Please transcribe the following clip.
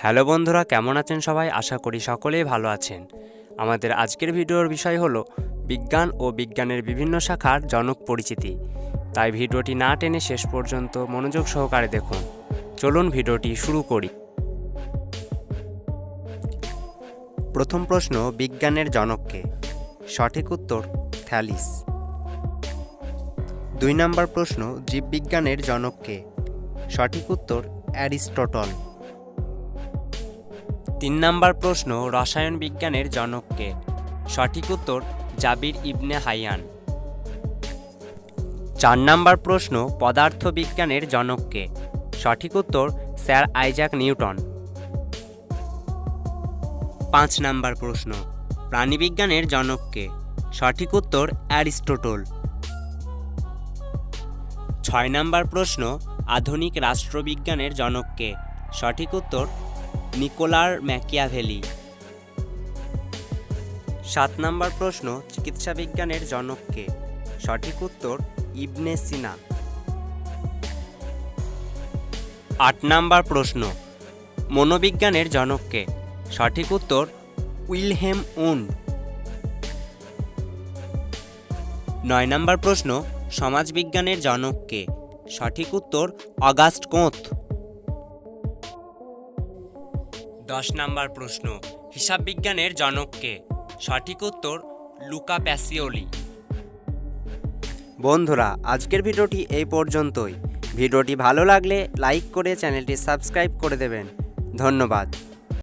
Hello বন্ধুরা, কেমন আছেন সবাই? আশা করি সকলেই ভালো আছেন। আমাদের আজকের ভিডিওর বিষয় হলো বিজ্ঞান ও বিজ্ঞানের বিভিন্ন শাখার জনক পরিচিতি। তাই ভিডিওটি না টেনে শেষ পর্যন্ত মনোযোগ সহকারে দেখুন। চলুন ভিডিওটি শুরু করি। প্রথম প্রশ্ন, বিজ্ঞানের জনককে। সঠিক উত্তর, থ্যালিস। দুই নম্বর প্রশ্ন, জীববিজ্ঞানের জনককে। সঠিক উত্তর, অ্যারিস্টটল। তিন নম্বর প্রশ্ন রসায়ন বিজ্ঞানের জনককে সঠিক উত্তর, জাবির ইবনে হাইয়ান। চার নম্বর প্রশ্ন পদার্থ বিজ্ঞানের জনককে সঠিক উত্তর, স্যার আইজাক নিউটন। পাঁচ নম্বর প্রশ্ন প্রাণীবিজ্ঞানের জনককে সঠিক উত্তর, অ্যারিস্টোটল। ছয় নম্বর প্রশ্ন আধুনিক রাষ্ট্রবিজ্ঞানের জনককে সঠিক উত্তর নিকোলার ম্যাকিয়াভেলি। সাত নম্বর প্রশ্ন, চিকিৎসা বিজ্ঞানের জনককে সঠিক উত্তর, ইবনে সিনা। আট নম্বর প্রশ্ন, মনোবিজ্ঞানের জনককে সঠিক উত্তর, উইলহেম উন। নয় নম্বর প্রশ্ন, সমাজবিজ্ঞানের জনককে সঠিক উত্তর, অগাস্ট কোঁত। দশ নম্বর প্রশ্ন, হিসাব বিজ্ঞানের জনককে সঠিক উত্তর, লুকা প্যাসিওলি। বন্ধুরা, আজকের ভিডিওটি এই পর্যন্তই। ভিডিওটি ভালো লাগলে লাইক করে চ্যানেলটি সাবস্ক্রাইব করে দেবেন। ধন্যবাদ।